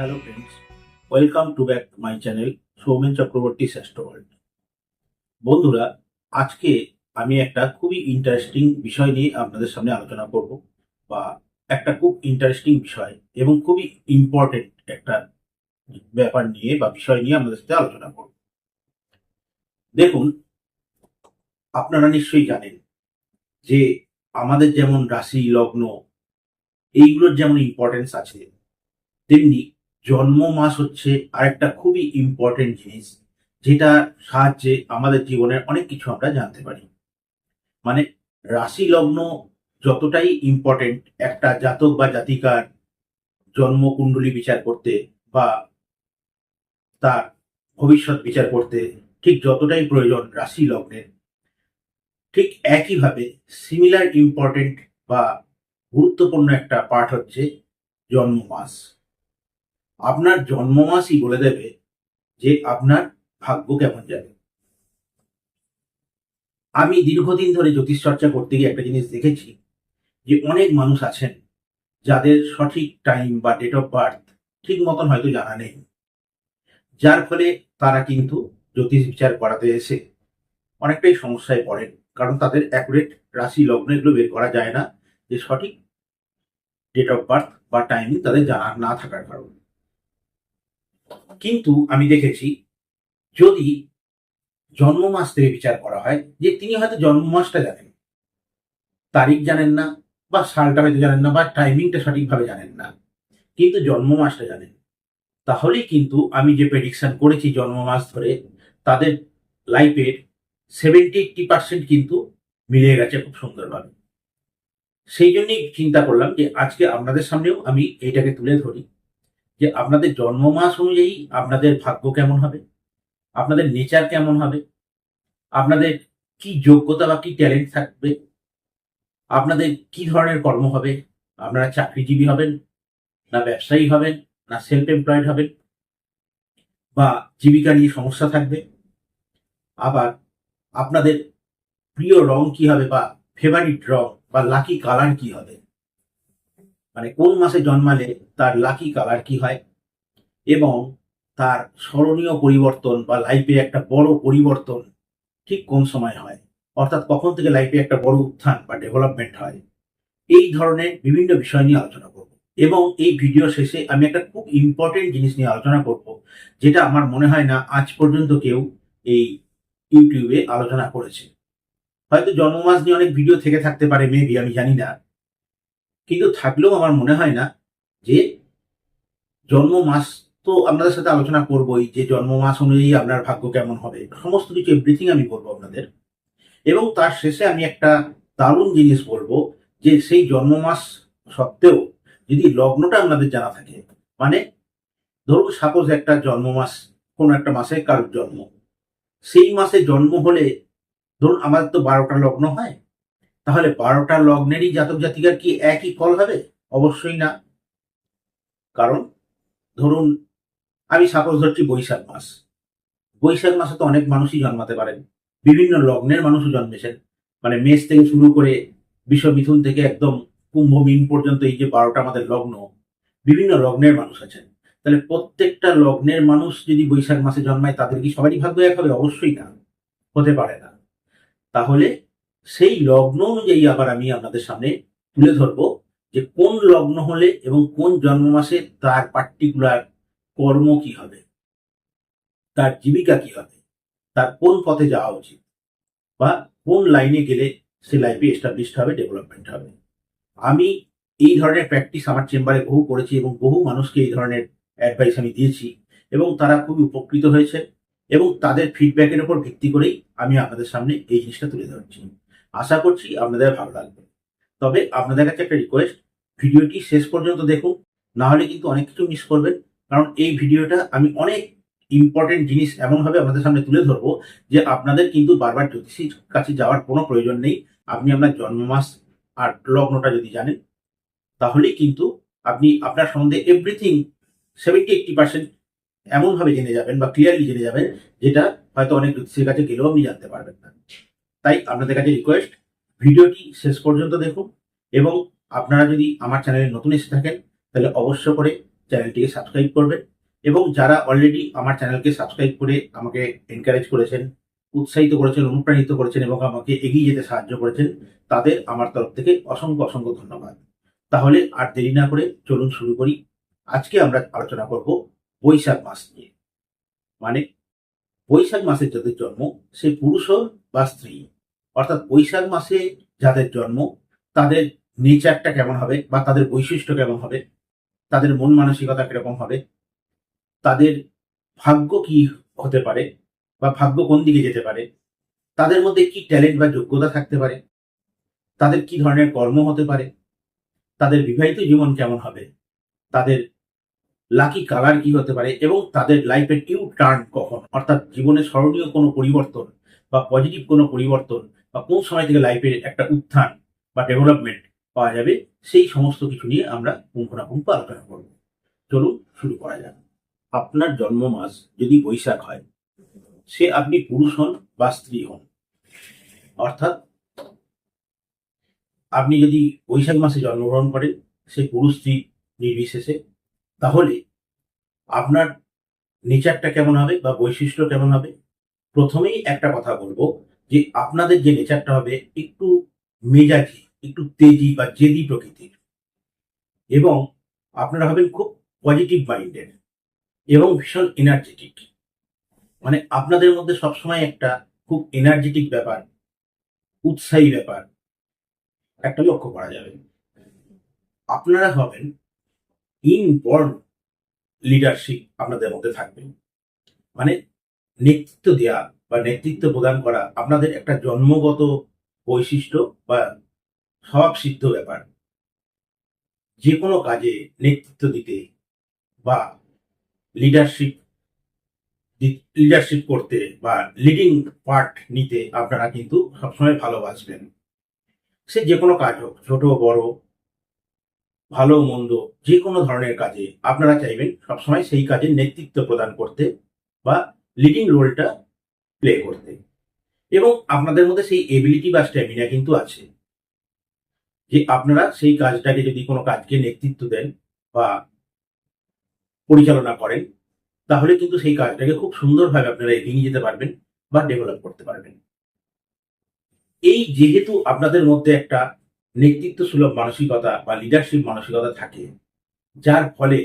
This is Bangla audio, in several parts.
Hello friends welcome to back my channel Soumen Chakraborty শ্রেষ্ঠ ওয়ার্ল্ড বন্ধুরা, আজকে আমি একটা খুবই ইন্টারেস্টিং বিষয় নিয়ে আপনাদের সামনে আলোচনা করব, বা একটা খুব ইন্টারেস্টিং বিষয় এবং খুবই ইম্পর্টেন্ট একটা ব্যাপার নিয়ে বা বিষয় নিয়ে আপনাদের সাথে আলোচনা করব। দেখুন, আপনারা নিশ্চয়ই জানেন যে আমাদের যেমন রাশি, লগ্ন, এইগুলোর যেমন ইম্পর্টেন্স আছে, তেমনি জন্ম মাস হচ্ছে আরেকটা খুবই ইম্পর্টেন্ট জিনিস, যেটা সাহায্যে আমাদের জীবনের অনেক কিছু আমরা জানতে পারি। মানে রাশি লগ্ন যতটাই ইম্পর্টেন্ট একটা জাতক বা জাতিকার জন্মকুণ্ডলী বিচার করতে বা তার ভবিষ্যৎ বিচার করতে ঠিক যতটাই প্রয়োজন রাশি লগ্নের, ঠিক একইভাবে সিমিলার ইম্পর্টেন্ট বা গুরুত্বপূর্ণ একটা পার্ট হচ্ছে জন্ম মাস। আপনার জন্ম মাসই বলে দেবে যে আপনার ভাগ্য কেমন যাবে। আমি দীর্ঘদিন ধরে জ্যোতিষ চর্চা করতে গিয়ে একটা জিনিস দেখেছি যে অনেক মানুষ আছেন যাদের সঠিক টাইম বা ডেট অফ বার্থ ঠিক মতন হয়তো জানা নেই। যার ফলে তারা কিন্তু জ্যোতিষ বিচার করাতে এসে অনেকটাই সমস্যায় পড়েন। কারণ তাদের অ্যাকুরেট রাশি লগ্ন এগুলো বের করা যায় না যে সঠিক ডেট অফ বার্থ বা টাইমিং তাদের জানা না থাকার কারণে। কিন্তু আমি দেখেছি, যদি জন্ম মাস থেকে বিচার করা হয়, যে তিনি হয়তো জন্ম মাসটা জানেন, তারিখ জানেন না, বা সালটা হয়তো জানেন না, বা টাইমিংটা সঠিকভাবে জানেন না, কিন্তু জন্ম মাসটা জানেন তাহলেই কিন্তু আমি যে প্রেডিকশন করেছি জন্ম মাস ধরে, তাদের লাইফের সেভেন্টি এইটটি পার্সেন্ট কিন্তু মিলিয়ে গেছে খুব সুন্দরভাবে। সেই জন্যই চিন্তা করলাম যে আজকে আপনাদের সামনেও আমি এইটাকে তুলে ধরি। যে আপনাদের জন্ম মাস অনুযায়ী আপনাদের ভাগ্য কেমন হবে? আপনাদের নেচার কেমন হবে? আপনাদের কি যোগ্যতা বা কি ট্যালেন্ট থাকবে? আপনাদের কি ধরনের কর্ম হবে? আপনারা চাকরিজীবী হবেন না ব্যবসায়ী হবেন না সেলফ এমপ্লয়েড হবেন? বা জীবিকা নিয়ে সমস্যা থাকবে? আবার আপনাদের প্রিয় রং কি হবে বা ফেভারিট রং বা লাকি কালার কি হবে? মানে কোন মাসে জন্মালে তার লাকি কালার কি হয়? এবং তার স্মরণীয় পরিবর্তন বা লাইফে একটা বড় পরিবর্তন ঠিক কোন সময় হয়? অর্থাৎ কখন থেকে লাইফে একটা বড় উত্থান বা ডেভেলপমেন্ট হয়? এই ধরনের বিভিন্ন বিষয় নিয়ে আলোচনা করব। এবং এই ভিডিও শেষে আমি একটা খুব ইম্পর্টেন্ট জিনিস নিয়ে আলোচনা করব, যেটা আমার মনে হয় না আজ পর্যন্ত কেউ এই ইউটিউবে আলোচনা করেছে। হয়তো জন্মমাস নিয়ে অনেক ভিডিও থেকে থাকতে পারে মেবি আমি জানি না। কিন্তু থাকলেও আমার মনে হয় না যে জন্ম মাস তো আপনাদের সাথে আলোচনা করবই, যে জন্ম মাস অনুযায়ী আপনার ভাগ্য কেমন হবে। সমস্ত কিছু এভরিথিং আমি বলব আপনাদের। এবং তার শেষে আমি একটা দারুণ জিনিস বলব, যে সেই জন্ম মাস সত্ত্বেও যদি লগ্নটা আপনাদের জানা থাকে মানে ধরুন সাপোজ একটা জন্ম মাস, কোনো একটা মাসে কারোর জন্ম। সেই মাসে জন্ম হলে ধরুন আমাদের তো বারোটা লগ্ন হয় তাহলে বারোটা লগ্নেরই জাতক জাতিকার কি একই ফল হবে? অবশ্যই না। কারণ, ধরুন, আমি সাপোজ ধরছি বৈশাখ মাস। বৈশাখ মাসে তো অনেক মানুষই জন্মাতে পারেন। বিভিন্ন লগ্নের মানুষও জন্মেছেন। মানে মেষ থেকে শুরু করে বিশ্ব মিথুন থেকে একদম কুম্ভ মিন পর্যন্ত এই যে বারোটা আমাদের লগ্ন, বিভিন্ন লগ্নের মানুষ আছেন। তাহলে প্রত্যেকটা লগ্নের মানুষ যদি বৈশাখ মাসে জন্মায়, তাদের কি সবারই ভাগ্য এক হবে? অবশ্যই না। হতে পারে না। তাহলে সেই লগ্ন অনুযায়ী আবার আমি আপনাদের সামনে তুলে ধরবো যে কোন লগ্ন হলে এবং কোন জন্ম মাসে তার পার্টিকুলার কর্ম কি হবে, তার জীবিকা কি হবে, তার কোন পথে যাওয়া উচিত বা কোন লাইনে গেলে সে লাইফে এস্টাবলিশড হবে ডেভেলপমেন্ট হবে। আমি এই ধরনের প্র্যাকটিস আমার চেম্বারে বহু করেছি এবং বহু মানুষকে এই ধরনের অ্যাডভাইস আমি দিয়েছি এবং তারা খুবই উপকৃত হয়েছে এবং তাদের ফিডব্যাকের উপর ভিত্তি করেই আমি আপনাদের সামনে এই জিনিসটা তুলে ধরছি। আশা করছি আপনাদের ভালো লাগবে। তবে আপনাদের কাছে একটা রিকোয়েস্ট ভিডিওটি শেষ পর্যন্ত দেখুন, না হলে কিন্তু অনেক কিছু মিস করবেন। কারণ এই ভিডিওটা আমি অনেক ইম্পর্টেন্ট জিনিস এমনভাবে আপনাদের সামনে তুলে ধরবো যে আপনাদের কিন্তু বারবার জ্যোতিষীর কাছে যাওয়ার কোনো প্রয়োজন নেই। আপনি আপনার জন্ম মাস আর লগ্নটা যদি জানেন তাহলেই কিন্তু আপনি আপনার সম্বন্ধে এভরিথিং সেভেন্টি এইটটি পার্সেন্ট এমনভাবে জেনে যাবেন বা ক্লিয়ারলি জেনে যাবেন, যেটা হয়তো অনেক জ্যোতিষীর কাছে গেলেও আপনি জানতে পারবেন না। তাই আপনাদের কাছে রিকোয়েস্ট ভিডিওটি শেষ পর্যন্ত দেখুন এবং আপনারা যদি আমার চ্যানেলে নতুন এসে থাকেন, তাহলে অবশ্য করে চ্যানেলটিকে সাবস্ক্রাইব করবেন এবং যারা অলরেডি আমার চ্যানেলকে সাবস্ক্রাইব করে আমাকে এনকারেজ করেছেন, উৎসাহিত করেছেন, অনুপ্রাণিত করেছেন এবং আমাকে এগিয়ে যেতে সাহায্য করেছেন, তাদের আমার তরফ থেকে অসংখ্য অসংখ্য ধন্যবাদ। তাহলে আর দেরি না করে চলুন শুরু করি। আজকে আমরা আলোচনা করব বৈশাখ মাস নিয়ে। মানে বৈশাখ মাসে যাদের জন্ম, সে পুরুষ হোক বা স্ত্রী। অর্থাৎ বৈশাখ মাসে যাদের জন্ম, তাদের নেচারটা কেমন হবে বা তাদের বৈশিষ্ট্য কেমন হবে, তাদের মন মানসিকতা কীরকম হবে, তাদের ভাগ্য কি হতে পারে বা ভাগ্য কোন দিকে যেতে পারে, তাদের মধ্যে কি ট্যালেন্ট বা যোগ্যতা থাকতে পারে, তাদের কি ধরনের কর্ম হতে পারে, তাদের বিবাহিত জীবন কেমন হবে, তাদের লাকি কালার কি হতে পারে এবং তাদের লাইফের ইউ টার্ন কখন? অর্থাৎ জীবনে স্মরণীয় কোনো পরিবর্তন বা পজিটিভ কোনো পরিবর্তন বা কোন সময় থেকে লাইফের একটা উত্থান বা ডেভেলপমেন্ট পাওয়া যাবে, সেই সমস্ত কিছু নিয়ে আমরা পুঙ্খানুপুঙ্খ আলোচনা করব। চলুন শুরু করা যাক। আপনার জন্ম মাস যদি বৈশাখ হয়, সে আপনি পুরুষ হন বা স্ত্রী হন। অর্থাৎ আপনি যদি বৈশাখ মাসে জন্মগ্রহণ করেন, সে পুরুষ স্ত্রী নির্বিশেষে। তাহলে আপনার নেচারটা কেমন হবে বা বৈশিষ্ট্য কেমন হবে? প্রথমেই একটা কথা বলব যে আপনাদের যে নেচারটা হবে একটু মেজাজি, একটু তেজি বা জেদি প্রকৃতির। এবং আপনারা হবেন খুব পজিটিভ মাইন্ডেড এবং ভীষণ এনার্জেটিক মানে আপনাদের মধ্যে সবসময় একটা খুব এনার্জেটিক ব্যাপার, উৎসাহী ব্যাপার, একটা লক্ষ্য করা যাবে। আপনারা হবেন ইনবর্ন লিডারশিপ আপনাদের মধ্যে থাকবে। মানে নেতৃত্ব দেওয়া বা নেতৃত্ব প্রদান করা আপনাদের একটা জন্মগত বৈশিষ্ট্য বা স্বভাবসিদ্ধ ব্যাপার। যে কোনো কাজে নেতৃত্ব দিতে বা লিডারশিপ লিডারশিপ করতে বা লিডিং পার্ট নিতে আপনারা কিন্তু সবসময় ভালোবাসবেন। সে যে কোনো কাজ হোক, ছোট, বড় ভালো মন্দ যে কোনো ধরনের কাজে আপনারা চাইবেন সবসময় সেই কাজে নেতৃত্ব প্রদান করতে বা লিডিং রোলটা প্লে করতে। এবং আপনাদের মধ্যে সেই এবিলিটি বা স্ট্যামিনা কিন্তু আছে। যে আপনারা সেই কাজটাকে যদি কোনো কাজকে নেতৃত্ব দেন বা পরিচালনা করেন, তাহলে কিন্তু সেই কাজটাকে খুব সুন্দরভাবে আপনারা এগিয়ে নিয়ে যেতে পারবেন বা ডেভেলপ করতে পারবেন। এই যেহেতু আপনাদের মধ্যে একটা নেতৃত্ব সুলভ মানসিকতা বা লিডারশিপ মানসিকতা থাকে, যার ফলে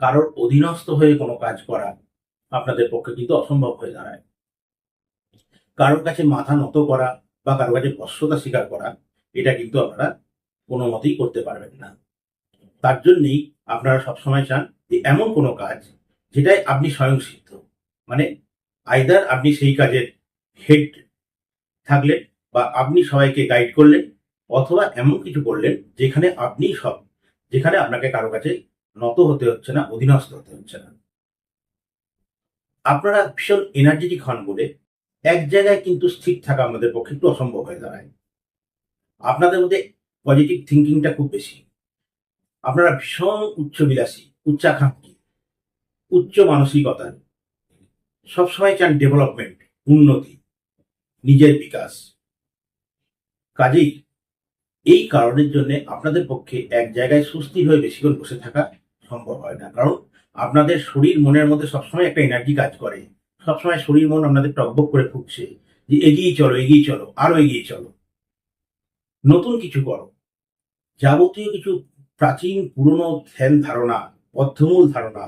কারোর অধীনস্থ হয়ে কোনো কাজ করা আপনাদের পক্ষে কিন্তু অসম্ভব হয়ে দাঁড়ায়। কারোর কাছে মাথা নত করা বা কারোর কাছে বশ্যতা স্বীকার করা, এটা কিন্তু আপনারা কোনো মতেই করতে পারবেন না। তার জন্যই আপনারা সবসময় চান যে এমন কোনো কাজ যেটাই আপনি স্বয়ংসিদ্ধ মানে আইদার আপনি সেই কাজের হেড থাকলেন বা আপনি সবাইকে গাইড করলেন অথবা এমন কিছু করলেন যেখানে আপনি সব, যেখানে আপনাকে কারও কাছে নত হতে হচ্ছে না, অধীনস্থ হতে হচ্ছে না। আপনারা ভীষণ এনার্জেটিক হন বলে এক জায়গায় কিন্তু স্থির থাকা আমাদের পক্ষে একটু অসম্ভব হয়ে দাঁড়ায়। আপনাদের মধ্যে পজিটিভ থিঙ্কিংটা খুব বেশি। আপনারা ভীষণ উচ্চবিলাসী, উচ্চাকাঙ্ক্ষী, উচ্চ মানসিকতার সবসময় চান ডেভেলপমেন্ট উন্নতি, নিজের বিকাশ। কাজেই এই কারণের জন্য আপনাদের পক্ষে এক জায়গায় সুস্থির হয়ে বেশিক্ষণ বসে থাকা সম্ভব হয় না। কারণ আপনাদের শরীর মনের মধ্যে সবসময় একটা এনার্জি কাজ করে। সবসময় শরীর মন আপনাদের টকবক করে ফুটছে যে এগিয়ে চলো এগিয়ে চলো, আরও এগিয়ে চলো। নতুন কিছু করো। যাবতীয় কিছু প্রাচীন, পুরনো ধ্যান ধারণা বদ্ধমূল ধারণা,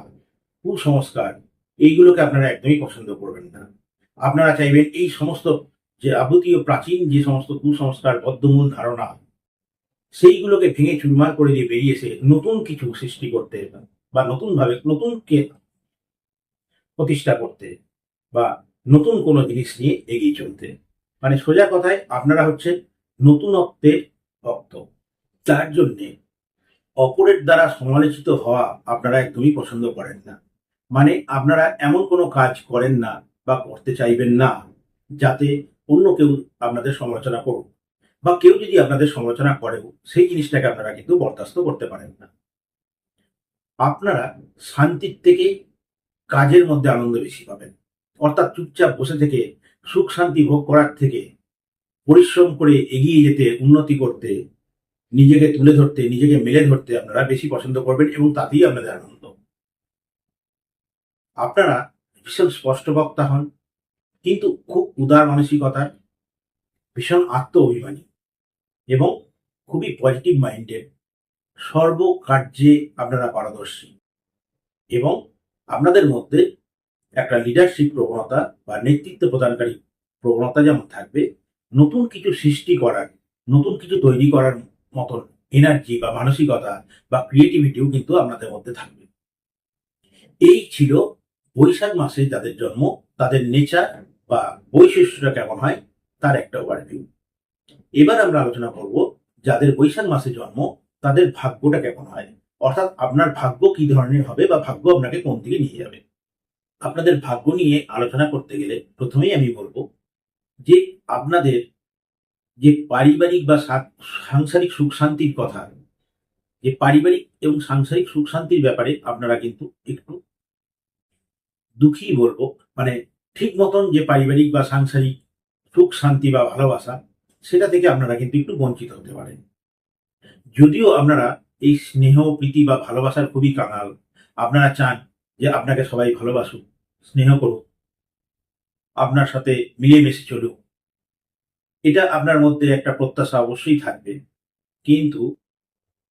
কুসংস্কার, এইগুলোকে আপনারা একদমই পছন্দ করবেন না। আপনারা চাইবেন এই সমস্ত যে যাবতীয় প্রাচীন যে সমস্ত কুসংস্কার বদ্ধমূল ধারণা সেইগুলোকে ভেঙে চুরমার করে দিয়ে বেরিয়ে এসে নতুন কিছু সৃষ্টি করতে বা নতুন ভাবে নতুনকে প্রতিষ্ঠা করতে বা নতুন কোনো জিনিস নিয়ে এগিয়ে চলতে। মানে সোজা কথায় আপনারা হচ্ছে নতুনত্বের ভক্ত। তার জন্যে অপরের দ্বারা সমালোচিত হওয়া আপনারা একদমই পছন্দ করেন না। মানে আপনারা এমন কোনো কাজ করেন না বা করতে চাইবেন না, যাতে অন্য কেউ আপনাদের সমালোচনা করুক। বা কেউ যদি আপনাদের সমালোচনা করেও সেই জিনিসটাকে আপনারা কিন্তু বরদাস্ত করতে পারেন না। আপনারা শান্তির থেকে কাজের মধ্যে আনন্দ বেশি পাবেন। অর্থাৎ চুপচাপ বসে থেকে, সুখ শান্তি ভোগ করার থেকে, পরিশ্রম করে এগিয়ে যেতে, উন্নতি করতে, নিজেকে তুলে ধরতে, নিজেকে মেলে ধরতে আপনারা বেশি পছন্দ করবেন এবং তাতেই আপনাদের আনন্দ। আপনারা ভীষণ স্পষ্ট বক্তা হন, কিন্তু খুব উদার মানসিকতার ভীষণ আত্ম অভিমানী এবং খুবই পজিটিভ মাইন্ডের সর্বকার্যে আপনারা পারদর্শী। এবং আপনাদের মধ্যে একটা লিডারশিপ প্রবণতা বা নেতৃত্ব প্রদানকারী প্রবণতা যেমন থাকবে, নতুন কিছু সৃষ্টি করার, নতুন কিছু তৈরি করার মতন এনার্জি বা মানসিকতা বা ক্রিয়েটিভিটিও কিন্তু আপনাদের মধ্যে থাকবে। এই ছিল বৈশাখ মাসে যাদের জন্ম, তাদের নেচার বা বৈশিষ্ট্যটা কেমন হয়, তার একটা ওভারভিউ এবার আমরা আলোচনা করব যাদের বৈশাখ মাসে জন্ম, তাদের ভাগ্যটা কেমন হয়? অর্থাৎ আপনার ভাগ্য কি ধরনের হবে বা ভাগ্য আপনাকে কোন দিকে নিয়ে যাবে? আপনাদের ভাগ্য নিয়ে আলোচনা করতে গেলে প্রথমেই আমি বলব যে আপনাদের যে পারিবারিক বা সাংসারিক সুখ শান্তির কথা, যে পারিবারিক এবং সাংসারিক সুখ শান্তির ব্যাপারে আপনারা কিন্তু একটু দুঃখী বলব। মানে ঠিক মতন যে পারিবারিক বা সাংসারিক সুখ শান্তি বা ভালোবাসা সেটা থেকে আপনারা কিন্তু একটু বঞ্চিত হতে পারেন। যদিও আপনারা এই স্নেহ, প্রীতি বা ভালোবাসার খুবই কাঙাল, আপনারা চান যে আপনাকে সবাই ভালোবাসুক, স্নেহ করুক, আপনার সাথে মিলেমিশে চলুক। এটা আপনার মধ্যে একটা প্রত্যাশা অবশ্যই থাকবে। কিন্তু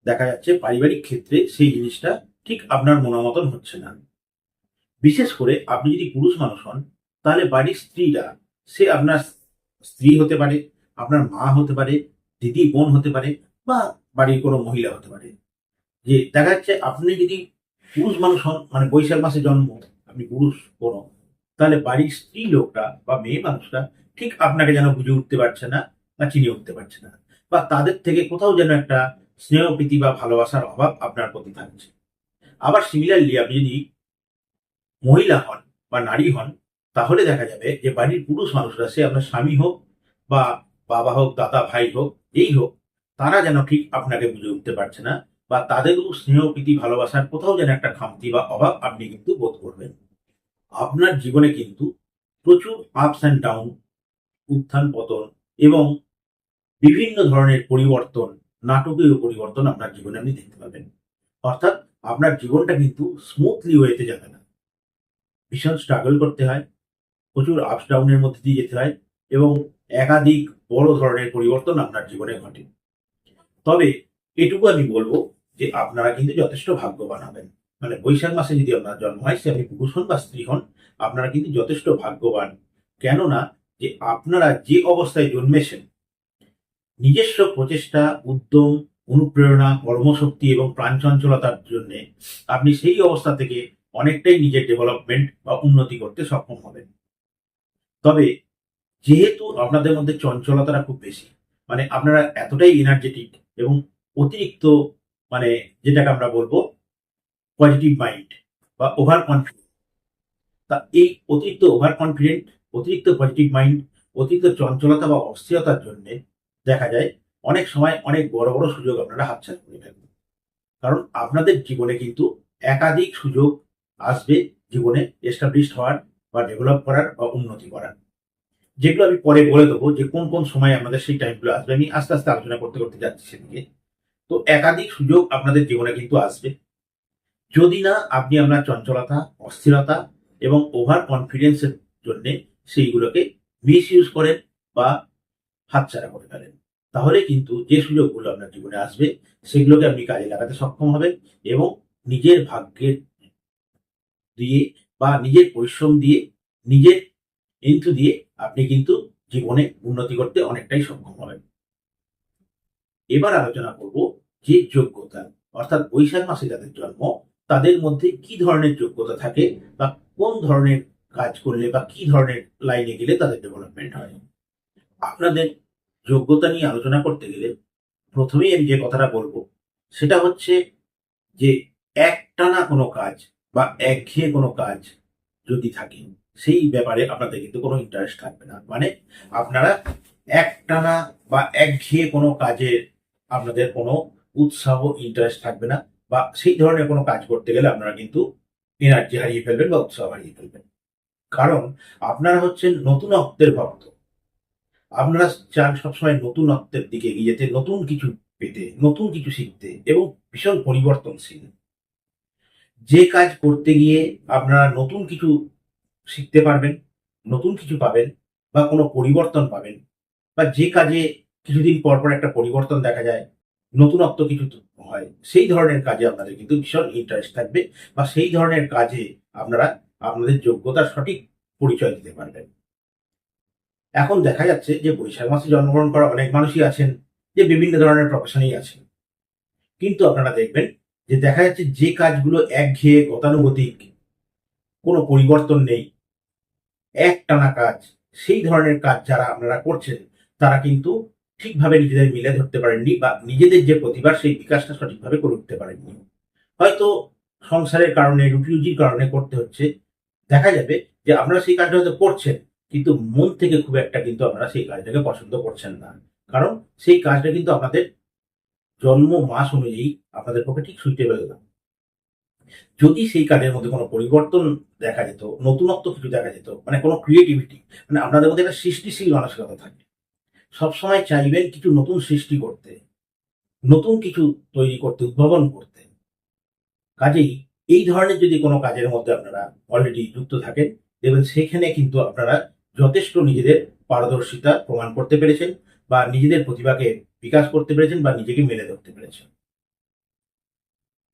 দেখা যাচ্ছে পারিবারিক ক্ষেত্রে সেই জিনিসটা ঠিক আপনার মনোমতন হচ্ছে না। বিশেষ করে আপনি যদি পুরুষ মানুষ হন, তাহলে বাড়ির স্ত্রীরা, সে আপনার স্ত্রী হতে পারে আপনার মা হতে পারে, দিদি বোন হতে পারে, বা বাড়ির কোনো মহিলা হতে পারে। যে দেখা যাচ্ছে আপনি যদি পুরুষ মানুষ হন মানে বৈশাখ মাসে জন্ম, আপনি পুরুষ কোনো, তাহলে বাড়ির স্ত্রী লোকটা বা মেয়ে মানুষটা ঠিক আপনাকে যেন বুঝে উঠতে পারছে না বা চিনে উঠতে পারছে না, বা তাদের থেকে কোথাও যেন একটা স্নেহ, প্রীতি বা ভালোবাসার অভাব আপনার প্রতি থাকছে। আবার সিমিলারলি আপনি যদি মহিলা হন বা নারী হন, তাহলে দেখা যাবে যে বাড়ির পুরুষ মানুষরা, সে আপনার স্বামী হোক বা বাবা হোক, দাদা ভাই হোক এই হোক, তারা যেন ঠিক আপনাকে বুঝে উঠতে পারছে না বা তাদেরও স্নেহ, প্রীতি, ভালোবাসার কোথাও যেন একটা খামতি বা অভাব আপনি কিন্তু বোধ করবেন। আপনার জীবনে কিন্তু প্রচুর আপস অ্যান্ড ডাউন উত্থান পতন এবং বিভিন্ন ধরনের পরিবর্তন, নাটকীয় পরিবর্তন আপনার জীবনে আপনি দেখতে পাবেন। অর্থাৎ আপনার জীবনটা কিন্তু স্মুথলি ওয়েতে যাবে না। ভীষণ স্ট্রাগল করতে হয়, প্রচুর আপস ডাউনের মধ্যে দিয়ে যেতে হয় এবং একাধিক বড় ধরনের পরিবর্তন আপনার জীবনে ঘটে। তবে এটুকু আমি বলব যে আপনারা কিন্তু যথেষ্ট ভাগ্যবান হবেন। মানে বৈশাখ মাসে যদি আপনার জন্ম হয়, সে আপনি পুরুষ হন বা স্ত্রী হন, আপনারা কিন্তু যথেষ্ট ভাগ্যবান। কেননা যে আপনারা যে অবস্থায় জন্মেছেন, নিজস্ব প্রচেষ্টা, উদ্যম, অনুপ্রেরণা, কর্মশক্তি এবং প্রাণচঞ্চলতার জন্য আপনি সেই অবস্থা থেকে অনেকটাই নিজের ডেভেলপমেন্ট বা উন্নতি করতে সক্ষম হবেন। তবে যেহেতু আপনাদের মধ্যে চঞ্চলতাটা খুব বেশি মানে আপনারা এতটাই এনার্জেটিক এবং অতিরিক্ত মানে যেটাকে আমরা বলব পজিটিভ মাইন্ড বা ওভার কনফিডেন্ট তা এই অতিরিক্ত ওভার কনফিডেন্ট অতিরিক্ত পজিটিভ মাইন্ড অতিরিক্ত চঞ্চলতা বা অস্থিরতার জন্যে দেখা যায় অনেক সময় অনেক বড় বড় সুযোগ আপনারা হাতছাড়া করে ফেলবেন। কারণ আপনাদের জীবনে কিন্তু একাধিক সুযোগ আসবে জীবনে এস্টাবলিশড হওয়ার বা ডেভেলপ করার বা উন্নতি করার। যেগুলো আমি পরে বলে দেবো যে কোন কোন সময় আমাদের সেই টাইমগুলো আসবে, আমি আস্তে আস্তে আলোচনা করতে করতে যাচ্ছি সেদিকে। তো একাধিক সুযোগ আপনাদের জীবনে কিন্তু আসবে। যদি না, আপনি আপনার চঞ্চলতা, অস্থিরতা এবং ওভার কনফিডেন্সের জন্যে সেইগুলোকে মিস ইউজ করেন বা হাতছাড়া করে ফেলেন। তাহলে কিন্তু যে সুযোগগুলো আপনার জীবনে আসবে, সেগুলোকে আপনি কাজে লাগাতে সক্ষম হবেন এবং নিজের ভাগ্যের দিয়ে বা নিজের পরিশ্রম দিয়ে, নিজের ইন্টু দিয়ে আপনি কিন্তু জীবনে উন্নতি করতে অনেকটাই সক্ষম হবেন। এবার আলোচনা করব যে যোগ্যতা, অর্থাৎ বৈশাখ মাসে যাদের জন্ম, তাদের মধ্যে কি ধরনের যোগ্যতা থাকে বা কোন ধরনের কাজ করলে বা কি ধরনের লাইনে গেলে তাদের ডেভেলপমেন্ট হয়। আপনাদের যোগ্যতা নিয়ে আলোচনা করতে গেলে প্রথমেই আমি যে কথাটা বলব, সেটা হচ্ছে যে একটানা কোনো কাজ বা একঘেয়ে কোনো কাজ যদি থাকে সেই ব্যাপারে আপনাদের কিন্তু কোনো ইন্টারেস্ট থাকবে না। মানে আপনারা একটানা বা একঘেয়ে কোনো কাজে আপনাদের কোনো উৎসাহ ইন্টারেস্ট থাকবে না বা সেই ধরনের কোনো কাজ করতে গেলে আপনারা কিন্তু এনার্জি হারিয়ে ফেলবেন বা উৎসাহ হারিয়ে ফেলবেন। কারণ আপনারা হচ্ছেন নতুনত্বের ভক্ত। আপনারা চান সবসময় নতুনত্বের দিকে এগিয়ে যেতে, নতুন কিছু পেতে, নতুন কিছু শিখতে এবং ভীষণ পরিবর্তনশীল। যে কাজ করতে গিয়ে আপনারা নতুন কিছু শিখতে পারবেন, নতুন কিছু পাবেন বা কোনো পরিবর্তন পাবেন বা যে কাজে কিছুদিন পর পর একটা পরিবর্তন দেখা যায়, নতুনত্ব কিছু হয়, সেই ধরনের কাজে আপনাদের কিন্তু ভীষণ ইন্টারেস্ট থাকবে বা সেই ধরনের কাজে আপনারা আপনাদের যোগ্যতার সঠিক পরিচয় দিতে পারবেন। এখন দেখা যাচ্ছে যে বৈশাখ মাসে জন্মগ্রহণ করা অনেক মানুষই আছেন, যে বিভিন্ন ধরনের প্রফেশনেই আছেন। কিন্তু আপনারা দেখবেন যে দেখা যাচ্ছে যে কাজগুলো একঘেয়ে গতানুগতিক, কোনো পরিবর্তন নেই একটানা কাজ, সেই ধরনের কাজ যারা আপনারা করছেন, তারা কিন্তু ঠিকভাবে নিজেদের মিলে ধরতে পারেননি বা নিজেদের যে প্রতিভা, সেই বিকাশটা সঠিকভাবে করে উঠতে পারেননি। হয়তো সংসারের কারণে, রুটি রুজির কারণে করতে হচ্ছে। দেখা যাবে যে আপনারা সেই কাজটা হয়তো করছেন, কিন্তু মন থেকে খুব একটা কিন্তু আপনারা সেই কাজটাকে পছন্দ করছেন না। কারণ সেই কাজটা কিন্তু আপনাদের জন্ম মাস অনুযায়ী আপনাদের পক্ষে ঠিক সুইটেবল না। যদি সেই কাজের মধ্যে কোনো পরিবর্তন দেখা যেত, নতুনত্ব কিছু দেখা যেত মানে কোনো ক্রিয়েটিভিটি মানে আপনাদের মধ্যে একটা সৃষ্টিশীল মানসিকতা থাকে। সবসময় চাইবেন কিছু নতুন সৃষ্টি করতে, নতুন কিছু তৈরি করতে, উদ্ভাবন করতে। কাজেই এই ধরনের যদি কোনো কাজের মধ্যে আপনারা অলরেডি যুক্ত থাকেন, দেখবেন সেখানে কিন্তু আপনারা যথেষ্ট নিজেদের পারদর্শিতা প্রমাণ করতে পেরেছেন বা নিজেদের প্রতিভাকে বিকাশ করতে পেরেছেন বা নিজেকে মেলে ধরতে পেরেছেন।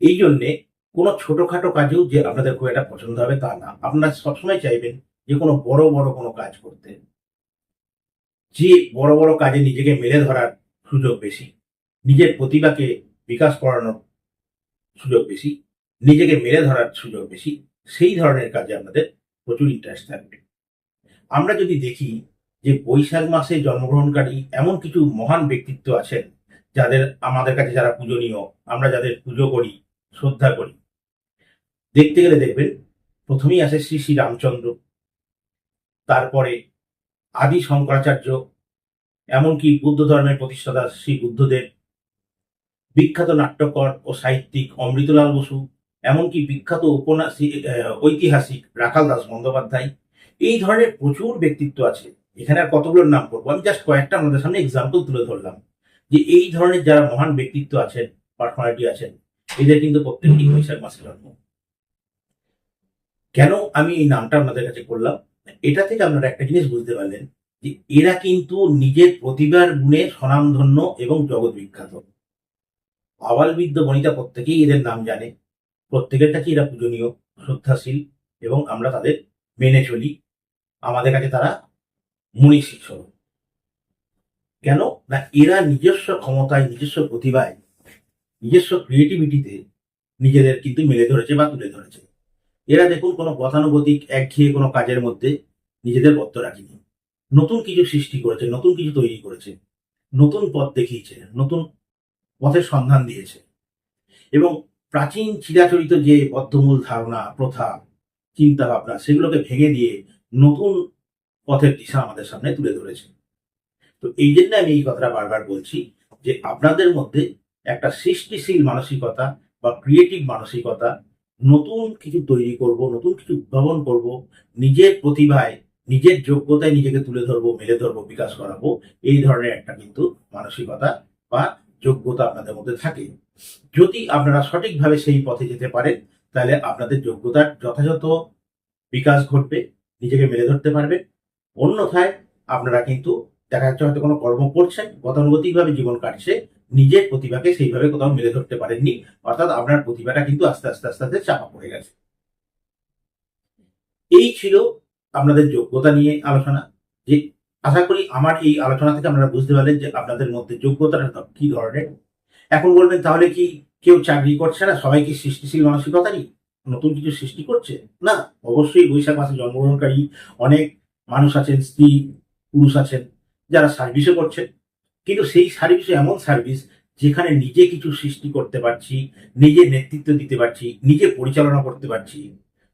এই জন্যে কোনো ছোটখাটো কাজেও যে আপনাদের খুব একটা পছন্দ হবে তা না। আপনারা সবসময় চাইবেন যে কোনো বড় বড় কোনো কাজ করতে। যে বড় বড় কাজে নিজেকে মেলে ধরার সুযোগ বেশি। নিজের প্রতিভাকে বিকাশ করানোর সুযোগ বেশি। নিজেকে মেলে ধরার সুযোগ বেশি। সেই ধরনের কাজে আপনাদের প্রচুর ইন্টারেস্ট থাকবে। আমরা যদি দেখি যে বৈশাখ মাসে জন্মগ্রহণকারী এমন কিছু মহান ব্যক্তিত্ব আছেন, যাদের আমাদের কাছে যারা পূজনীয়, আমরা যাদের পুজো করি, শ্রদ্ধা করি দেখতে গেলে দেখবেন, প্রথমেই আসে শ্রী শ্রী রামচন্দ্র, তারপরে আদি শঙ্করাচার্য, এমনকি বুদ্ধ ধর্মের প্রতিষ্ঠাতা শ্রী বুদ্ধদেব, বিখ্যাত নাট্যকর ও সাহিত্যিক অমৃতলাল বসু, এমনকি বিখ্যাত উপন্যাসিক ঐতিহাসিক রাখাল দাস বন্দ্যোপাধ্যায়, এই ধরনের প্রচুর ব্যক্তিত্ব আছে। এখানে আর কতগুলোর নাম করব আমি জাস্ট কয়েকটা আমাদের সামনে এক্সাম্পল তুলে ধরলাম। যে এই ধরনের যারা মহান ব্যক্তিত্ব আছেন পার্সোনালিটি আছেন, এদের কিন্তু প্রত্যেকটি বৈশাখ মাসে জন্ম। কেন আমি এই নামটা আপনাদের কাছে করলাম এটা থেকে আপনারা একটা জিনিস বুঝতে পারলেন যে এরা কিন্তু নিজের প্রতিভার গুণে স্বনামধন্য এবং জগৎ বিখ্যাত। আবালবিদ্য বনিতা প্রত্যেকেই এদের নাম জানে। প্রত্যেকের কাছে এরা পূজনীয়, শ্রদ্ধাশীল এবং আমরা তাদের মেনে চলি? আমাদের কাছে তারা মুনি শিক্ষক কেন? না, এরা নিজস্ব ক্ষমতায়, নিজস্ব প্রতিভায়, নিজস্ব ক্রিয়েটিভিটিতে নিজেদের কিন্তু মেলে ধরেছে বা তুলে ধরেছে। এরা দেখুন কোনো গতানুগতিক, একঘেয়ে কোনো কাজের মধ্যে নিজেদের বদ্ধ রাখিনি। নতুন কিছু সৃষ্টি করেছে, নতুন কিছু তৈরি করেছে, নতুন পথ দেখিয়েছে, নতুন পথের সন্ধান দিয়েছে। এবং প্রাচীন চিরাচরিত যে বদ্ধমূল ধারণা, প্রথা চিন্তা ভাবনা সেগুলোকে ভেঙে দিয়ে নতুন পথের দিশা আমাদের সামনে তুলে ধরেছে। তো এই জন্য আমি এই কথাটা বারবার বলছি যে আপনাদের মধ্যে একটা সৃষ্টিশীল মানসিকতা বা ক্রিয়েটিভ মানসিকতা নতুন কিছু তৈরি করব, নতুন কিছু উদ্ভাবন করব, নিজের প্রতিভায়, নিজের যোগ্যতায় নিজেকে তুলে ধরবো, মেলে ধরবো, বিকাশ করাবো, এই ধরনের একটা কিন্তু মানসিকতা বা যোগ্যতা আপনাদের মধ্যে থাকে। যদি আপনারা সঠিকভাবে সেই পথে যেতে পারেন, তাহলে আপনাদের যোগ্যতার যথাযথ বিকাশ ঘটবে, নিজেকে মেলে ধরতে পারবে। অন্যথায় আপনারা কিন্তু দেখা যাচ্ছে হয়তো কোনো কর্ম করছেন, গতানুগতিকভাবে জীবন কাটছে নিজের প্রতিভাকে সেইভাবে কোথাও মেলে ধরতে পারেননি। অর্থাৎ আপনার প্রতিভাটা কিন্তু আস্তে আস্তে আস্তে আস্তে চাপা পড়ে গেছে। এই ছিল আপনাদের যোগ্যতা নিয়ে আলোচনা। যে আশা করি আমার এই আলোচনা থেকে আপনারা বুঝতে পারলেন যে আপনাদের মধ্যে যোগ্যতাটা কি ধরনের। এখন বলবেন, তাহলে কি কেউ চাকরি করছে না? সবাই কি সৃষ্টিশীল মানসিকতারই নতুন কিছু সৃষ্টি করছে? না, অবশ্যই বৈশাখ মাসে জন্মগ্রহণকারী অনেক মানুষ আছেন, স্ত্রী, পুরুষ আছেন, যারা সার্ভিসও করছে কিন্তু সেই সার্ভিসও এমন সার্ভিস যেখানে নিজে কিছু সৃষ্টি করতে পারছি, নিজে নেতৃত্ব দিতে পারছি, নিজে পরিচালনা করতে পারছি,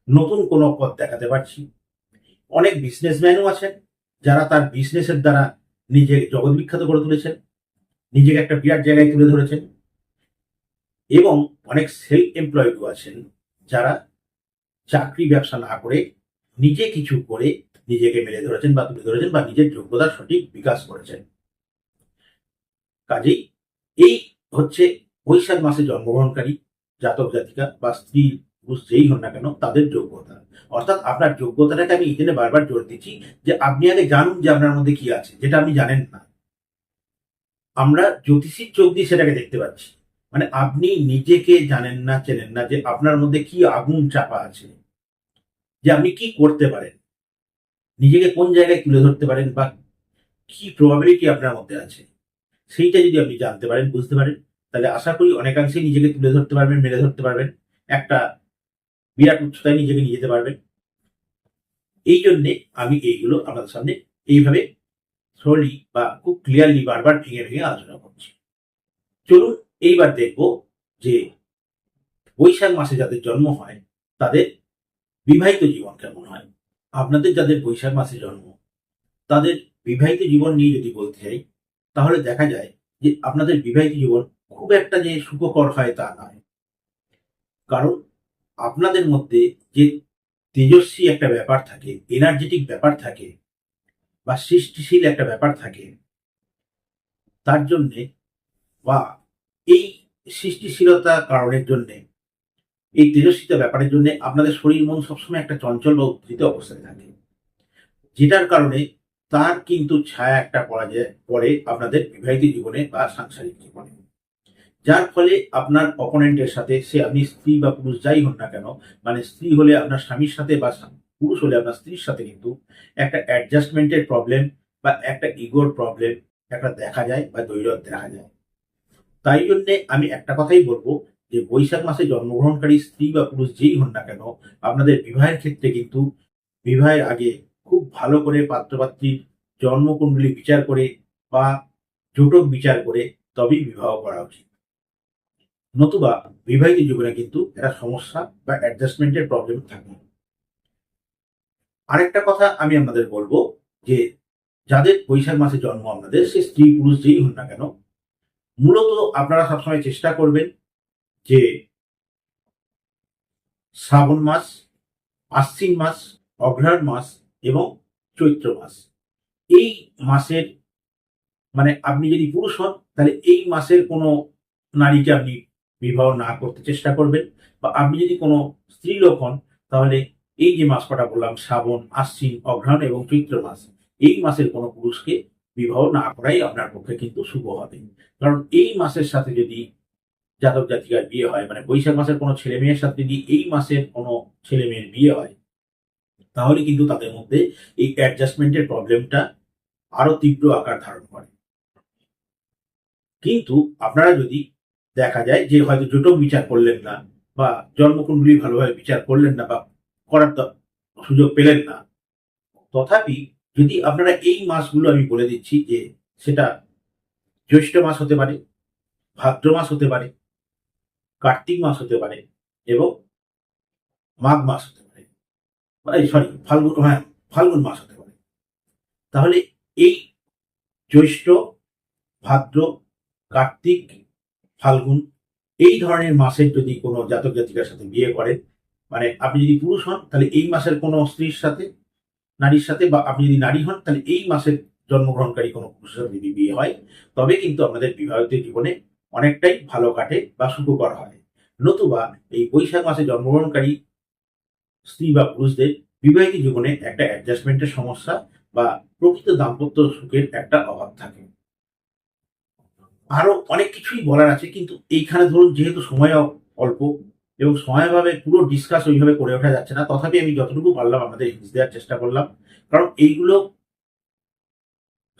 নতুন কোনো পথ দেখাতে পারছি। অনেক বিজনেসম্যানও আছেন যারা তার বিজনেসের দ্বারা নিজে জগৎ বিখ্যাত করে তুলেছেন, নিজেকে একটা বিরাট জায়গায় তুলে ধরেছেন এবং অনেক সেলফ এমপ্লয়েডও আছেন যারা চাকরি ব্যবসা না করে নিজে কিছু করে নিজেকে মেলে ধরেছেন বা তুলে ধরেছেন বা নিজের যোগ্যতার সঠিক বিকাশ করেছেন। কাজেই এই হচ্ছে বৈশাখ মাসে জন্মগ্রহণকারী জাতক জাতিকা বা স্ত্রী, পুরুষ যেই হন না কেন, তাদের যোগ্যতা। অর্থাৎ আপনার যোগ্যতাটাকে আমি এখানে বারবার জোর দিচ্ছি যে আপনি আগে জানুন যে আপনার মধ্যে কি আছে, যেটা আপনি জানেন না। আমরা জ্যোতিষীর চোখ দিয়ে সেটাকে দেখতে পাচ্ছি। মানে আপনি নিজেকে জানেন না, চেনেন না যে আপনার মধ্যে কি আগুন চাপা আছে, যে আপনি কি করতে পারেন, নিজেকে কোন জায়গায় তুলে ধরতে পারেন বা কি প্রবাবিলিটি আপনার মধ্যে আছে। সেইটা যদি আপনি জানতে পারেন, বুঝতে পারেন, তাহলে আশা করি অনেকাংশেই নিজেকে তুলে ধরতে পারবেন, মেলে ধরতে পারবেন। একটা বিরাট উচ্চতায় নিজেকে নিয়ে যেতে পারবেন। এই জন্যে আমি এইগুলো আপনাদের সামনে এইভাবে স্লোলি বা খুব ক্লিয়ারলি বারবার ভেঙে ভেঙে আলোচনা করছি। চলুন এইবার দেখব যে বৈশাখ মাসে যাদের জন্ম হয়, তাদের বিবাহিত জীবন কেমন হয়? আপনাদের যাদের বৈশাখ মাসে জন্ম, তাদের বিবাহিত জীবন নিয়ে যদি বলতে চাই তাহলে দেখা যায় যে আপনাদের বিবাহিত জীবন খুব একটা যে সুখকর হয় তা নয়। কারণ আপনাদের মধ্যে যে তেজস্বী একটা ব্যাপার থাকে এনার্জেটিক ব্যাপার থাকে বা সৃষ্টিশীল একটা ব্যাপার থাকে, তার জন্যে বা এই সৃষ্টিশীলতা কারণের জন্যে, এই তেজস্বিতা ব্যাপারের জন্য আপনাদের শরীর মন সবসময় একটা চঞ্চল বা উত্তেজিত অবস্থায় থাকে। যেটার কারণে তার কিন্তু ছায়া একটা পড়া যায়, পড়ে আপনাদের বিবাহিত জীবনে বা সাংসারিক জীবনে। যার ফলে আপনার অপোনেন্টের সাথে সে আপনি স্ত্রী বা পুরুষ যাই হন না কেন মানে স্ত্রী হলে আপনার স্বামীর সাথে বা পুরুষ হলে আপনার স্ত্রীর সাথে কিন্তু একটা অ্যাডজাস্টমেন্টের প্রবলেম বা একটা ইগোর প্রবলেম একটা দেখা যায় বা দৈরত দেখা যায়। তাই জন্যে আমি একটা কথাই বলব যে, বৈশাখ মাসে জন্মগ্রহণকারী স্ত্রী বা পুরুষ যেই হন না কেন, আপনাদের বিবাহের ক্ষেত্রে কিন্তু বিবাহের আগে খুব ভালো করে পাত্রপাত্রীর জন্মকুণ্ডলী বিচার করে বা জোটক বিচার করে তবেই বিবাহ করা উচিত। নতুবা বিবাহিত জীবনে কিন্তু একটা সমস্যা বা অ্যাডজাস্টমেন্টের প্রবলেম থাকে। আরেকটা কথা আমি আপনাদের বলব যে, যাদের বৈশাখ মাসে জন্ম আপনাদের, সে স্ত্রী পুরুষ যেই হন না কেন, মূলত আপনারা সবসময় চেষ্টা করবেন যে শ্রাবণ মাস, আশ্বিন মাস অগ্রহায়ণ মাস এবং চৈত্র মাস। এই মাসের মানে আপনি যদি পুরুষ হন, তাহলে এই মাসের কোনো নারীকে আপনি বিবাহ না করতে চেষ্টা করবেন বা আপনি যদি কোনো স্ত্রী লোক হন, তাহলে এই যে মাস কটা বললাম, শ্রাবণ, আশ্বিন অগ্রহায়ণ এবং চৈত্র মাস, এই মাসের কোনো পুরুষকে বিবাহ না করাই আপনার পক্ষে কিন্তু শুভ হবে। কারণ এই মাসের সাথে যদি জাতক জাতিকার বিয়ে হয় মানে বৈশাখ মাসের কোনো ছেলে মেয়ের সাথে যদি এই মাসের কোনো ছেলে মেয়ের বিয়ে হয় তাহলে কিন্তু তাদের মধ্যে এই অ্যাডজাস্টমেন্টের প্রবলেমটা আরও তীব্র আকার ধারণ করে। কিন্তু আপনারা যদি দেখা যায় যে হয়তো জোটক বিচার করলেন না বা জন্মকুণ্ডলী ভালোভাবে বিচার করলেন না বা করার সুযোগ পেলেন না, তথাপি যদি আপনারা এই মাসগুলো আমি বলে দিচ্ছি যে সেটা জ্যৈষ্ঠ মাস হতে পারে, ভাদ্র মাস হতে পারে, কার্তিক মাস হতে পারে এবং মাঘ মাস হতে পারে। সরি, ফাল্গুন হ্যাঁ ফাল্গুন মাস হতে পারে। তাহলে এই জ্যৈষ্ঠ, ভাদ্র, কার্তিক, ফাল্গুন, এই ধরনের মাসের যদি কোনো জাতক জাতিকার সাথে বিয়ে করেন মানে আপনি যদি পুরুষ হন, তাহলে এই মাসের কোনো স্ত্রীর সাথে, নারীর সাথে, বা আপনি যদি নারী হন, তাহলে এই মাসের জন্মগ্রহণকারী কোনো পুরুষের সাথে যদি বিয়ে হয়, তবে কিন্তু আমাদের বিবাহিত জীবনে অনেকটাই ভালো কাটে বা সুখকর হয়। নতুবা এই বৈশাখ মাসে জন্মগ্রহণকারী স্ত্রী বা পুরুষদের বিবাহিত জীবনে একটা অ্যাডজাস্টমেন্টের সমস্যা বা প্রকৃত দাম্পত্য সুখের একটা অভাব থাকে। আরও অনেক কিছুই বলার আছে, কিন্তু এইখানে ধরুন যেহেতু সময় অল্প এবং সময়ভাবে পুরো ডিসকাস ওইভাবে করে ওঠা যাচ্ছে না, তথাপি আমি যতটুকু পারলাম আমাদের হিন্স দেওয়ার চেষ্টা করলাম। কারণ এইগুলো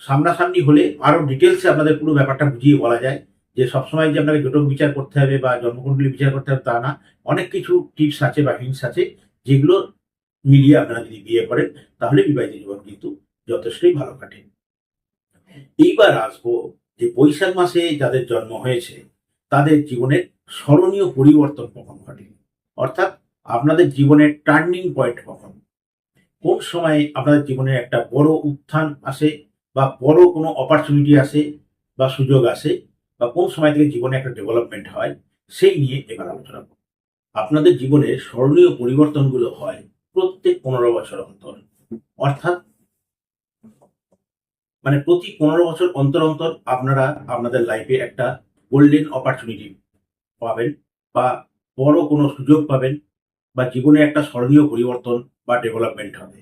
সামনাসামনি হলে আরও ডিটেলসে আপনাদের পুরো ব্যাপারটা বুঝিয়ে বলা যায় যে সবসময় যে আপনাকে জটক বিচার করতে হবে বা জন্মকুণ্ডলী বিচার করতে হবে তা না। অনেক কিছু টিপস আছে বা হিংস আছে। যেগুলো মিলিয়ে আপনারা যদি বিয়ে করেন, তাহলে বিবাহিত জীবন কিন্তু যথেষ্টই ভালো কাটে। এইবার আসব যে বৈশাখ মাসে যাদের জন্ম হয়েছে, তাদের জীবনের স্মরণীয় পরিবর্তন কখন ঘটে? অর্থাৎ আপনাদের জীবনের টার্নিং পয়েন্ট কখন? কোন সময়ে আপনাদের জীবনে একটা বড় উত্থান আসে বা বড় কোনো অপরচুনিটি আসে বা সুযোগ আসে বা কোন সময় থেকে জীবনে একটা ডেভেলপমেন্ট হয়, সেই নিয়ে এবার আলোচনা করব। আপনাদের জীবনে স্মরণীয় পরিবর্তনগুলো হয় প্রত্যেক পনেরো বছর অন্তর। অর্থাৎ মানে প্রতি পনেরো বছর অন্তর অন্তর আপনারা আপনাদের লাইফে একটা গোল্ডেন অপরচুনিটি পাবেন বা বড় কোনো সুযোগ পাবেন বা জীবনে একটা স্মরণীয় পরিবর্তন বা ডেভেলপমেন্ট হবে।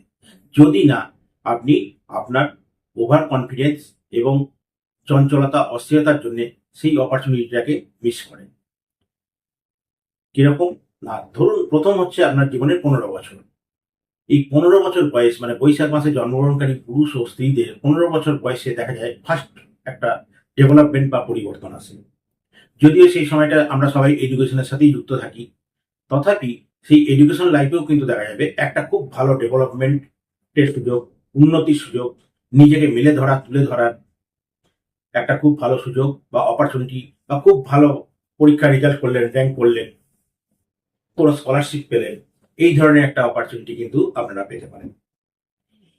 যদি না, আপনি আপনার ওভার কনফিডেন্স এবং চঞ্চলতা, অস্থিরতার জন্য সেই অপরচুনিটিটাকে মিস করেন। কীরকম? না, ধরুন প্রথম হচ্ছে আপনার জীবনের পনেরো বছর। এই পনেরো বছর বয়স মানে বৈশাখ মাসে জন্মগ্রহণকারী পুরুষ ও স্ত্রীদের পনেরো বছর বয়সে দেখা যায় ফার্স্ট একটা ডেভেলপমেন্ট বা পরিবর্তন আসে। যদিও সেই সময়টা আমরা সবাই এডুকেশনের সাথেই যুক্ত থাকি, তথাপি সেই এডুকেশন লাইফেও কিন্তু দেখা যাবে একটা খুব ভালো ডেভেলপমেন্টের সুযোগ, উন্নতির সুযোগ, নিজেকে মেলে ধরা, তুলে ধরার একটা খুব ভালো সুযোগ বা অপরচুনিটি বা খুব ভালো পরীক্ষা রেজাল্ট করলেন র্যাঙ্ক করলেন। কোনো স্কলারশিপ পেলেন, এই ধরনের একটা অপরচুনিটি কিন্তু আপনারা পেতে পারেন।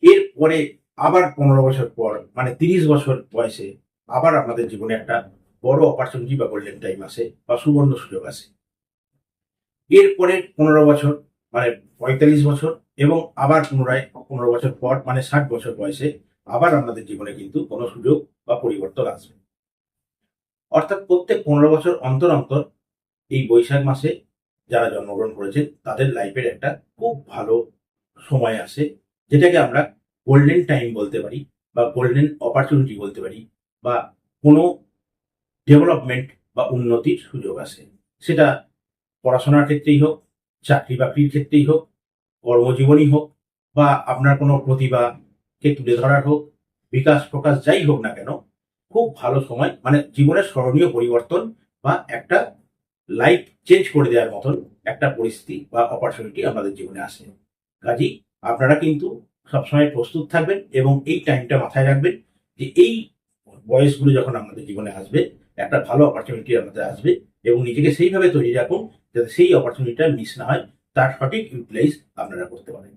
এরপরে আবার পনেরো বছর পর মানে তিরিশ বছর বয়সে আবার আপনাদের জীবনে একটা বড় অপরচুনিটি বা গোল্ডেন টাইম আসে বা সুবর্ণ সুযোগ আসে। এরপরে পনেরো বছর মানে পঁয়তাল্লিশ বছর এবং আবার পুনরায় পনেরো বছর পর মানে ষাট বছর বয়সে আবার আপনাদের জীবনে কিন্তু কোনো সুযোগ বা পরিবর্তন আসবে। অর্থাৎ প্রত্যেক পনেরো বছর অন্তর অন্তর এই বৈশাখ মাসে যারা জন্মগ্রহণ করেছেন, তাদের লাইফের একটা খুব ভালো সময় আসে যেটাকে আমরা গোল্ডেন টাইম বলতে পারি, বা গোল্ডেন অপরচুনিটি বলতে পারি, বা কোনো ডেভেলপমেন্ট বা উন্নতির সুযোগ আসে সেটা পড়াশোনার ক্ষেত্রেই হোক, চাকরি বাকরির ক্ষেত্রেই হোক, কর্মজীবনই হোক, বা আপনার কোনো প্রতিভাকে তুলে ধরার হোক, বিকাশ প্রকাশ যাই হোক না কেন, খুব ভালো সময় মানে জীবনের স্মরণীয় পরিবর্তন বা একটা লাইফ চেঞ্জ করে দেওয়ার মতন একটা পরিস্থিতি বা অপরচুনিটি আমাদের জীবনে আসে। কাজেই আপনারা কিন্তু সবসময় প্রস্তুত থাকবেন এবং এই টাইমটা মাথায় রাখবেন যে এই বয়সগুলো যখন আপনাদের জীবনে আসবে, একটা ভালো অপরচুনিটি আপনাদের আসবে এবং নিজেকে সেইভাবে তৈরি রাখুন যাতে সেই অপরচুনিটিটা মিস না হয়, তার সঠিক ইউটিলাইজ আপনারা করতে পারেন।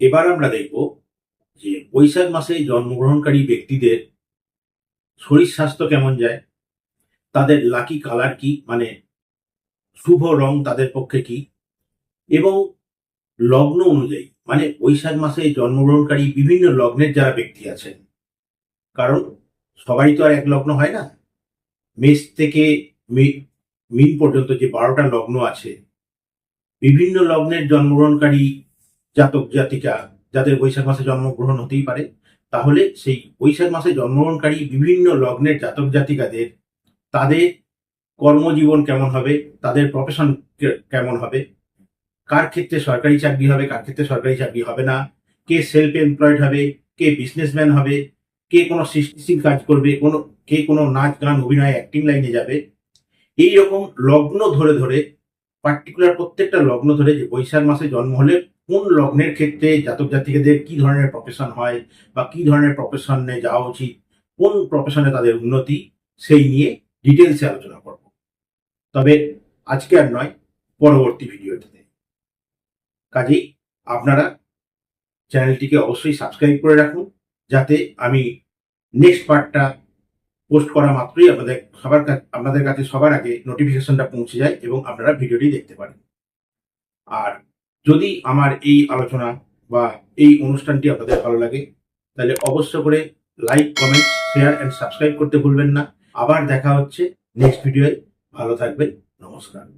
এবার আমরা দেখব যে বৈশাখ মাসে জন্মগ্রহণকারী ব্যক্তিদের শরীর স্বাস্থ্য কেমন যায়, তাদের লাকি কালার কি মানে শুভ রং তাদের পক্ষে কি? এবং লগ্ন অনুযায়ী মানে বৈশাখ মাসে জন্মগ্রহণকারী বিভিন্ন লগ্নের যারা ব্যক্তি আছেন, কারণ সবাই তো আর এক লগ্ন হয় না। মেষ থেকে মিন পর্যন্ত যে বারোটা লগ্ন আছে, বিভিন্ন লগ্নের জন্মগ্রহণকারী জাতক জাতিকা যাদের বৈশাখ মাসে জন্মগ্রহণ হতেই পারে, তাহলে সেই বৈশাখ মাসে জন্মগ্রহণকারী বিভিন্ন লগ্নের জাতক জাতিকাদের তাদের কর্মজীবন কেমন হবে? তাদের প্রফেশন কেমন হবে? কার ক্ষেত্রে সরকারি চাকরি হবে? কার ক্ষেত্রে সরকারি চাকরি হবে না? কে সেলফ এমপ্লয়েড হবে? কে বিজনেসম্যান হবে? কে কোনো সৃষ্টিশীল কাজ করবে? কোনো, কে কোনো নাচ, গান, অভিনয় অ্যাক্টিং লাইনে যাবে? এই রকম লগ্ন ধরে ধরে পার্টিকুলার প্রত্যেকটা লগ্ন ধরে যে বৈশাখ মাসে জন্ম হলে কোন লগ্নের ক্ষেত্রে জাতক জাতিকাদের কি ধরনের প্রফেশন হয় বা কি ধরনের প্রফেশনে যাওয়া উচিত, কোন প্রফেশনে তাদের উন্নতি, সেই নিয়ে ডিটেলসে আলোচনা তবে আজকে আর নয়, পরবর্তী ভিডিওটাতে। কাজেই আপনারা চ্যানেলটিকে অবশ্যই সাবস্ক্রাইব করে রাখুন, যাতে আমি নেক্সট পার্টটা পোস্ট করা মাত্রই আপনাদের সবার আপনাদের কাছে সবার আগে নোটিফিকেশনটা পৌঁছে যায় এবং আপনারা ভিডিওটি দেখতে পারেন। আর যদি আমার এই আলোচনা বা এই অনুষ্ঠানটি আপনাদের ভালো লাগে, তাহলে অবশ্য করে like comment share and subscribe করতে ভুলবেন না। আবার দেখা হচ্ছে নেক্সট ভিডিওয়ে ভালো থাকবেন নমস্কার।